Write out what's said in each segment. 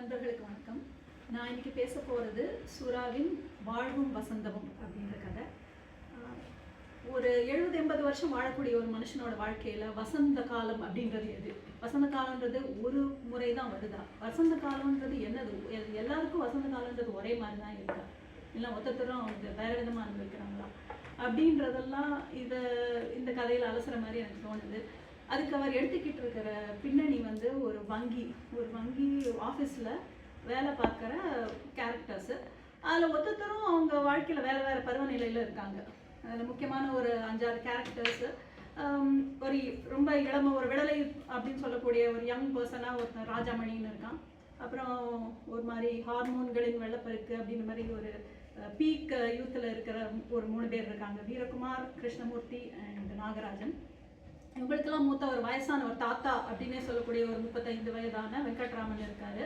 நண்பர்களுக்கு வணக்கம். நான் இன்னைக்கு பேச போகிறது சுறாவின் வாழ்வும் வசந்தமும் அப்படின்ற கதை. ஒரு எழுபது எண்பது வருஷம் வாழக்கூடிய ஒரு மனுஷனோட வாழ்க்கையில் வசந்த காலம் அப்படின்றது எது? வசந்த காலன்றது ஒரு முறை தான் வருதா? வசந்த காலம்ன்றது என்னது? எல்லாருக்கும் வசந்த காலன்றது ஒரே மாதிரி தான் இருக்கா? இல்லை மொத்தத்தரும் அவங்க வேற விதமாக அனுபவிக்கிறாங்களா? அப்படின்றதெல்லாம் இதை இந்த கதையில் அலசுற மாதிரி எனக்கு தோணுது. அதுக்கு அவர் எடுத்துக்கிட்டு இருக்கிற பின்னணி வந்து ஒரு வங்கி ஒரு வங்கி ஆஃபீஸில் வேலை பார்க்குற கேரக்டர்ஸு அதில் ஒத்தத்தரும் அவங்க வாழ்க்கையில் வேறு வேறு பருவநிலையில் இருக்காங்க. அதில் முக்கியமான ஒரு அஞ்சாறு கேரக்டர்ஸு ஒரு ரொம்ப இளம ஒரு விடலை அப்படின்னு சொல்லக்கூடிய ஒரு யங் பர்சனாக ஒருத்தன் ராஜாமணின்னு இருக்கான். அப்புறம் ஒரு மாதிரி ஹார்மோன்களின் வெள்ளப்பெருக்கு அப்படின்ற மாதிரி ஒரு பீக் யூத்தில் இருக்கிற ஒரு மூணு பேர் இருக்காங்க. வீரகுமார் கிருஷ்ணமூர்த்தி அண்ட் நாகராஜன். இவங்களுக்கெல்லாம் மூத்த ஒரு வயசான ஒரு தாத்தா அப்படின்னே சொல்லக்கூடிய ஒரு முப்பத்தைந்து வயதான வெங்கட்ராமன் இருக்காரு.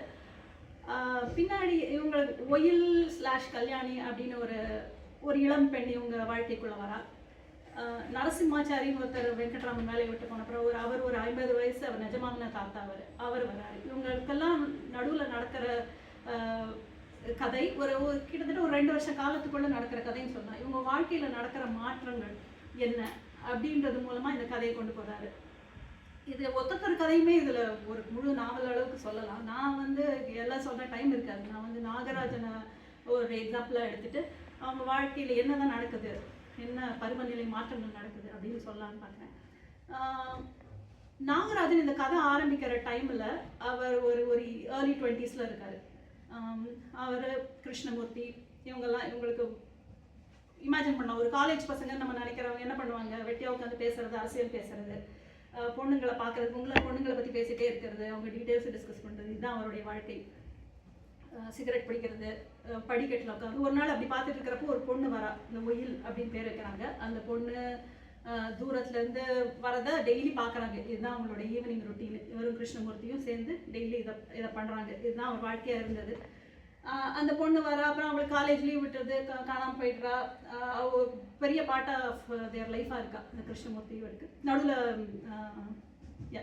பின்னாடி இவங்களுக்கு ஒயில் ஸ்லாஷ் கல்யாணி அப்படின்னு ஒரு ஒரு இளம் பெண் இவங்க வாழ்க்கைக்குள்ள வரா. நரசிம்மாச்சாரின்னு ஒருத்தர் வெங்கட்ராமன் வேலையை விட்டு போன அப்புறம் ஒரு அவர் ஒரு ஐம்பது வயசு அவர் நிஜமான தாத்தா அவர். அவர் வராரு. இவங்களுக்கெல்லாம் நடுவில் நடக்கிற கதை ஒரு கிட்டத்தட்ட ஒரு ரெண்டு வருஷ காலத்துக்குள்ள நடக்கிற கதைன்னு சொல்லலாம் இவங்க வாழ்க்கையில நடக்கிற மாற்றங்கள் என்ன? அப்படின்றது மூலமாக இந்த கதையை கொண்டு போகிறாரு இது ஒத்தொத்தர் கதையுமே இதில் ஒரு முழு நாவல் அளவுக்கு சொல்லலாம். நான் வந்து எல்லாம் சொல்கிற டைம் இருக்காது. நான் வந்து நாகராஜனை ஒரு எக்ஸாம்பிளாக எடுத்துகிட்டு அவங்க வாழ்க்கையில் என்னதான் நடக்குது என்ன பருவநிலை மாற்றங்கள் நடக்குது அப்படின்னு சொல்லலான்னு பார்க்குறேன் நாகராஜன் இந்த கதை ஆரம்பிக்கிற டைமில் அவர் ஒரு ஒரு ஏர்லி டுவெண்ட்டீஸில் இருக்கார். அவர் கிருஷ்ணமூர்த்தி இவங்கெல்லாம் இவங்களுக்கு இமேஜின் பண்ணோம். ஒரு காலேஜ் பசங்க நம்ம நினைக்கிறவங்க என்ன பண்ணுவாங்க? வெட்டியாக உட்காந்து பேசுறது அரசியல் பேசுறது பொண்ணுங்களை பார்க்கறது உங்களை பொண்ணுங்களை பற்றி பேசிட்டே இருக்கிறது அவங்க டீட்டெயில்ஸ் டிஸ்கஸ் பண்ணுறது இதுதான் அவருடைய வாழ்க்கை. சிகரெட் பிடிக்கிறது படிக்கட்டில் உட்காந்து ஒரு நாள் அப்படி பார்த்துட்டு இருக்கிறப்போ ஒரு பொண்ணு வரா. இந்த ஒயில் அப்படின்னு பேர் வைக்கிறாங்க. அந்த பொண்ணு தூரத்துலேருந்து வரதை டெய்லி பார்க்கறாங்க. இதுதான் அவங்களோட ஈவினிங் ரொட்டீன் இவரும் கிருஷ்ணமூர்த்தியும் சேர்ந்து டெய்லி இதை இதை பண்ணுறாங்க இதுதான் அவர் வாழ்க்கையாக இருந்தது. அந்த பொண்ணு வர அப்புறம் அவளுக்கு காலேஜ் லீவ் விட்டுறது காணாமல் காணாம போயிடுறா. ஆஹ் பெரிய பார்ட் ஆஃப் தேர் லைஃபாக இருக்கா இந்த கிருஷ்ணமூர்த்தி இவருக்கு நடுவில்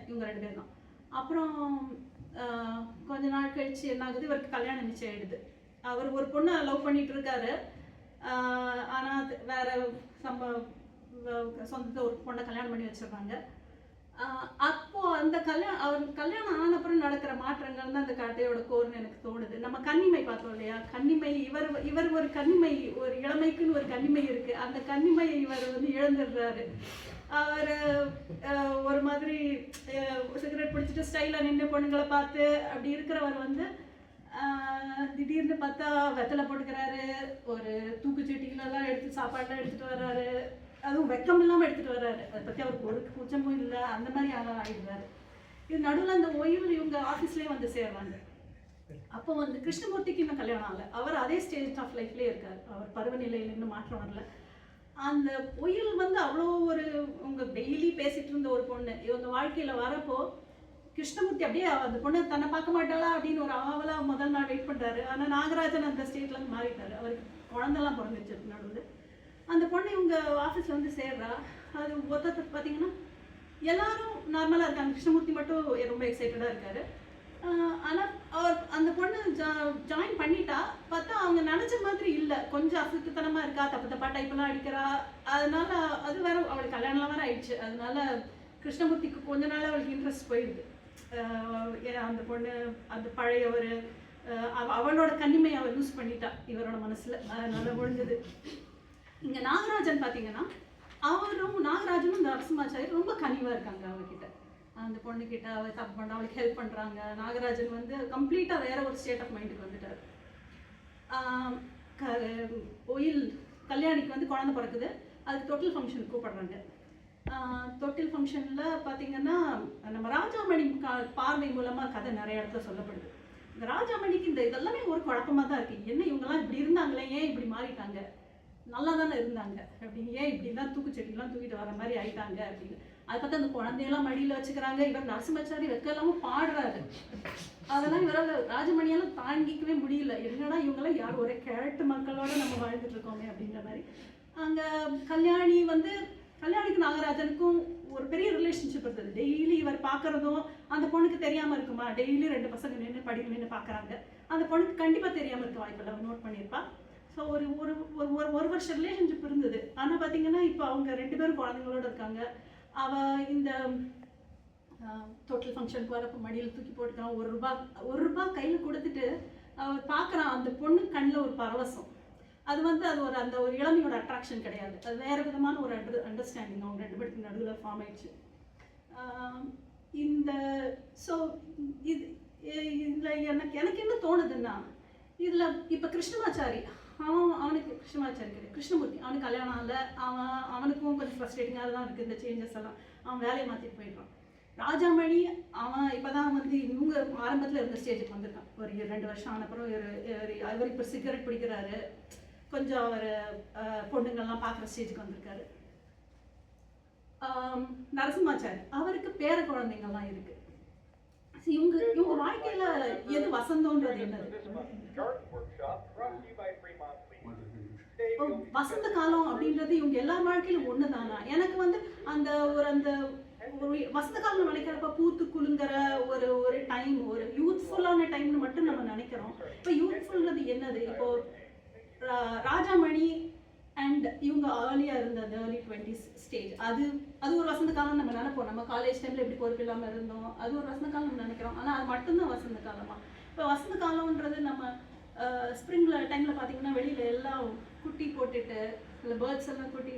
இவங்க ரெண்டு பேர் தான் அப்புறம் கொஞ்ச நாள் கழிச்சு என்ன ஆகுது இவருக்கு கல்யாணம் நிச்சயம் ஆயிடுது. அவர் ஒரு பொண்ணை லவ் பண்ணிட்டு இருக்காரு. ஆனால் அது வேற சம்ப சொந்தத்தை ஒரு பொண்ணை கல்யாணம் பண்ணி வச்சிடுறாங்க. அப்போ அந்த கல்யாணம் அவர் கல்யாணம் ஆன அப்புறம் நடக்கிற மாற்றங்கள் தான் அந்த கதையோட கோர்னு எனக்கு தோணுது. நம்ம கன்னிமை பார்த்தோம் இல்லையா? கன்னிமை இவர் இவர் ஒரு கன்னிமை ஒரு இளமைக்குன்னு ஒரு கன்னிமை இருக்கு. அந்த கன்னிமையை இவர் வந்து இழந்துடுறாரு. அவர் ஒரு மாதிரி சிகரெட் பிடிச்சிட்டு ஸ்டைலாக நின்று பொண்ணுங்களை பார்த்து அப்படி இருக்கிறவர் வந்து திடீர்னு பார்த்தா வெத்தலை போட்டுக்கிறாரு. ஒரு தூக்குச்சட்டிகளெல்லாம் எடுத்து சாப்பாடுலாம் எடுத்துகிட்டு வர்றாரு. அதுவும் வெக்கம் இல்லாமல் எடுத்துட்டு வர்றாரு. அதை பற்றி அவருக்கு ஒரு கூச்சமும் இல்லை. அந்த மாதிரி ஆளா ஆகிடுறாரு இது நடுவில் அந்த ஓய்வில் இவங்க ஆஃபீஸ்லேயே வந்து சேர்றாங்க அப்போ வந்து கிருஷ்ணமூர்த்திக்கு இன்னும் கல்யாணம் ஆகலை. அவர் அதே ஸ்டேஜ் ஆஃப் லைஃப்லேயே இருக்கார். அவர் பருவநிலையில இன்னும் மாற்றம் வரல. அந்த புயல் வந்து அவ்வளோ ஒரு உங்க டெய்லி பேசிட்டு இருந்த ஒரு பொண்ணு. இவங்க வாழ்க்கையில வரப்போ கிருஷ்ணமூர்த்தி அப்படியே அந்த பொண்ணு தன்னை பார்க்க மாட்டாளா அப்படின்னு ஒரு ஆவலா முதல் நாள் வெயிட் பண்றாரு. ஆனா நாகராஜன் அந்த ஸ்டேட்ல இருந்து மாறிட்டாரு. அவருக்கு குழந்தைலாம் பிறந்துச்சு நடுவில். அந்த பொண்ணு இவங்க ஆஃபீஸில் வந்து சேர்றா? அது மொத்தத்தை பார்த்தீங்கன்னா எல்லாரும் நார்மலாக இருக்காங்க. கிருஷ்ணமூர்த்தி மட்டும் ரொம்ப எக்ஸைட்டடாக இருக்காரு. ஆனால் அவர் அந்த பொண்ணு ஜாயின் பண்ணிட்டா பார்த்தா அவங்க நினச்ச மாதிரி இல்லை. கொஞ்சம் அசுத்தத்தனமாக இருக்கா தப்பு தப்பா டைப்லாம் அடிக்கிறா. அதனால அது வேற அவளுக்கு கல்யாணம்லாம் வேற ஆயிடுச்சு. அதனால கிருஷ்ணமூர்த்திக்கு கொஞ்ச நாள் அவளுக்கு இன்ட்ரெஸ்ட் போயிடுது. ஏன்னா அந்த பொண்ணு அந்த பழைய ஒரு அவ- அவளோட கன்னிமையை அவள் யூஸ் பண்ணிட்டா இவரோட மனசில். அதனால முடிஞ்சது. இங்க நாகராஜன் பாத்தீங்கன்னா அவரும் நாகராஜனும் நரசிம்மாச்சாரி ரொம்ப கனிவா இருக்காங்க அவகிட்ட அந்த பொண்ணு கிட்ட அவ தப்பு பண்ண அவளுக்கு ஹெல்ப் பண்றாங்க. நாகராஜன் வந்து கம்ப்ளீட்டா வேற ஒரு ஸ்டேட் ஆஃப் மைண்டுக்கு வந்துட்டாரு. க- ஒயில் கல்யாணிக்கு வந்து குழந்தை பிறக்குது. அதுக்கு தொட்டில் ஃபங்க்ஷன் கூப்பிடுறாங்க. தொட்டில் ஃபங்க்ஷனில் பார்த்தீங்கன்னா நம்ம ராஜாமணி கா- பார்வை மூலமாக கதை நிறைய இடத்துல சொல்லப்படுது. இந்த ராஜாமணிக்கு இந்த இதெல்லாமே ஒரு குழப்பமா தான் இருக்குது என்ன இவங்கெல்லாம் இப்படி இருந்தாங்களே? ஏன் இப்படி மாறிட்டாங்க? நல்லா தானே இருந்தாங்க. அப்படின்னு ஏன் இப்படிலாம் செடியெல்லாம் தூக்கிட்டு வர மாதிரி ஆயிட்டாங்க அப்படின்னு. அதை பார்த்து அந்த குழந்தையெல்லாம் மடியில் வச்சுக்கிறாங்க. இவர் நரசிம்மச்சாரி வெக்க பாடுறாரு. அதெல்லாம் இவரால் ராஜமணியால தாங்கிக்கவே முடியல. என்னடா இவங்கெல்லாம் யார்? ஒரே கேரட்டு மக்களோட நம்ம வாழ்ந்துட்டு இருக்கோமே அப்படின்ற மாதிரி. அங்க கல்யாணி வந்து கல்யாணிக்கு நாகராஜனுக்கும் ஒரு பெரிய ரிலேஷன்ஷிப் இருந்தது. டெய்லி இவர் பார்க்குறதும் அந்த பொண்ணுக்கு தெரியாமல் இருக்குமா? டெய்லி ரெண்டு பசங்க நின்று படி நின்று பார்க்கறாங்க. அந்த பொண்ணுக்கு கண்டிப்பாக தெரியாமல் இருக்க வாய்ப்பில்லை அவ நோட் பண்ணியிருப்பா. ஸோ ஒரு ஒரு ஒரு ஒரு ஒரு வருஷம் ரிலேஷன்ஷிப் இருந்தது. ஆனால் பார்த்தீங்கன்னா இப்போ அவங்க ரெண்டு பேரும் குழந்தைங்களோட இருக்காங்க. அவள் இந்த டோட்டல் ஃபங்க்ஷனுக்கு வரப்போ மடியில் தூக்கி போட்டுக்கிறான். ஒரு ரூபா ஒரு ரூபா கையில் கொடுத்துட்டு அவர் பார்க்குறான் அந்த பொண்ணு கண்ணில் ஒரு பரவசம். அது வந்து அது ஒரு அந்த ஒரு இளமையோட அட்ராக்ஷன் கிடையாது. அது வேறு விதமான ஒரு அண்டர் அண்டர்ஸ்டாண்டிங் அவங்க ரெண்டு பேருக்கு நடுவில் ஃபார்ம் ஆயிடுச்சு. இந்த ஸோ இது இதில் எனக்கு எனக்கு என்ன தோணுதுன்னா இதில் இப்போ கிருஷ்ணமாச்சாரி அவன் அவனுக்கு கிருஷ்ணமாச்சாரி கிடையாது கிருஷ்ணமூர்த்தி அவனுக்கு கல்யாணம் ஆகல. அவன் அவனுக்கும் கொஞ்சம் ஃப்ரஸ்ட்ரேட்டிங்காக தான் இருக்குது இந்த சேஞ்சஸ் எல்லாம். அவன் வேலையை மாற்றிட்டு போயிடுறான். ராஜாமணி அவன் இப்போதான் வந்து இவங்க ஆரம்பத்தில் இருந்த ஸ்டேஜுக்கு வந்திருக்கான். ஒரு ரெண்டு வருஷம் ஆன அப்புறம் ஒரு அவர் இப்போ சிகரெட் பிடிக்கிறாரு. கொஞ்சம் அவர் பொண்ணுங்கள்லாம் பார்க்குற ஸ்டேஜுக்கு வந்திருக்காரு. நரசிம்மாச்சாரி அவருக்கு பேர குழந்தைங்கள்லாம் இருக்கு. இவங்க இவங்க வாழ்க்கையில எது வசந்தம்ன்றது என்னது? வசந்த காலம் அப்படின்றது இவங்க எல்லார் வாழ்க்கையிலும் ஒண்ணுதானா? எனக்கு வந்து அந்த ஒரு அந்த ஒரு வசந்த காலம் நினைக்கிறப்ப பூத்து குலுங்குற ஒரு ஒரு டைம் ஒரு யூத்ஃபுல்லான டைம்னு மட்டும் நம்ம நினைக்கிறோம். இப்போ யூத்ஃபுல்ன்றது என்னது? இப்போ ராஜாமணி அண்ட் இவங்க ஏர்லியா இருந்த அந்த ஏர்லி டுவெண்ட்டிஸ் ஸ்டேஜ் அது அது ஒரு வசந்த காலம் நம்ம நினைப்போம். நம்ம காலேஜ் டைம்ல எப்படி பொறுப்பு இல்லாமல் இருந்தோம். அது ஒரு வசந்த காலம் நம்ம நினைக்கிறோம். ஆனா அது மட்டும்தான் வசந்த காலமா? இப்போ வசந்த காலம்ன்றது நம்ம ஸ்ப்ரிங்கில் டைமில் பார்த்தீங்கன்னா வெளியில் எல்லாம் குட்டி போட்டுட்டு இல்லை பேர்ட்ஸ் எல்லாம் குட்டி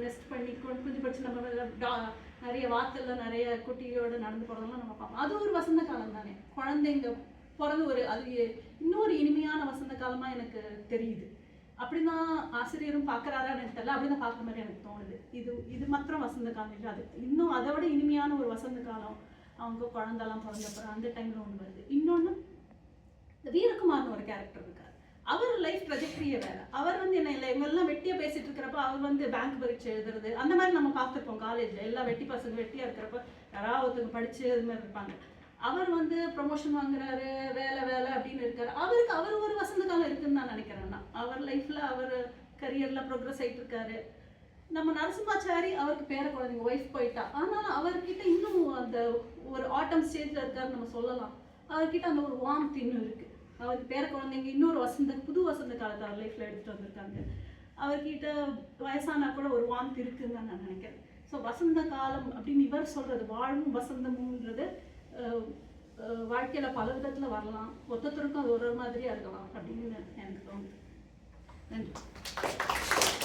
நெஸ்ட் பண்ணி கொண்டு குஞ்சு படிச்சு நம்ம டா- நிறைய வாத்தெல்லாம் நிறைய குட்டியோட நடந்து போறதெல்லாம் நம்ம பார்ப்போம் அது ஒரு வசந்த காலம் தானே. குழந்தைங்க பிறந்து ஒரு அது இன்னொரு இனிமையான வசந்த காலமாக எனக்கு தெரியுது. அப்படி தான் ஆசிரியரும் பார்க்குறாரா எனக்கு தெரியல. அப்படிதான் பார்க்குற மாதிரி எனக்கு தோணுது. இது இது மாத்திரம் வசந்த காலம் இல்லை. அது இன்னும் அதை விட இனிமையான ஒரு வசந்த காலம் அவங்க குழந்தெல்லாம் பிறந்தப்பறம் அந்த டைமில் ஒன்று வருது. இன்னொன்று இந்த வீரகுமார்னு ஒரு கேரக்டர் இருக்கார். அவர் லைஃப் ட்ரெஜெக்டரியே வேற. அவர் வந்து என்ன இல்லை இவங்கெல்லாம் வெட்டியா பேசிட்டு இருக்கிறப்ப அவர் வந்து பேங்க் பரீட்சை எழுதுறது அந்த மாதிரி நம்ம பார்த்துருப்போம் காலேஜ்ல எல்லா வெட்டி பசங்க வெட்டியா இருக்கிறப்ப யாராவது ஒருத்தங்க படிச்சு அது மாதிரி இருப்பாங்க. அவர் வந்து ப்ரொமோஷன் வாங்குறாரு வேலை வேலை அப்படின்னு இருக்காரு. அவருக்கு அவர் ஒரு வசந்த காலம் இருக்குன்னு நான் நினைக்கிறேன் நான். அவர் லைஃப்ல அவர் கரியர்ல ப்ரோக்ரஸ் ஆயிட்டு இருக்காரு. நம்ம நரசிம்மாச்சாரி அவருக்கு பேர குழந்தைங்க ஒய்ஃப் போயிட்டா. ஆனாலும் அவர்கிட்ட இன்னும் அந்த ஒரு ஆட்டம் ஸ்டேஜ்ல இருக்காரு நம்ம சொல்லலாம். அவர்கிட்ட அந்த ஒரு வார்ம் இன்னும் இருக்கு. அவருக்கு பேர குழந்தைங்க இன்னொரு வசந்த புது வசந்த காலத்தை அவர் லைஃப்ல எடுத்துட்டு வந்திருக்காங்க. அவர்கிட்ட வயசானா கூட ஒரு வாந்த் இருக்குன்னு தான் நான் நினைக்கிறேன். ஸோ வசந்த காலம் அப்படின்னு இவர் சொல்றது வாழும் வசந்தமுன்றது வாழ்க்கையில் வாழ்க்கையில பல விதத்துல வரலாம். ஒருத்தருக்கும் அது ஒரு ஒரு மாதிரியா இருக்கலாம் அப்படின்னு எனக்கு தோணுது. நன்றி.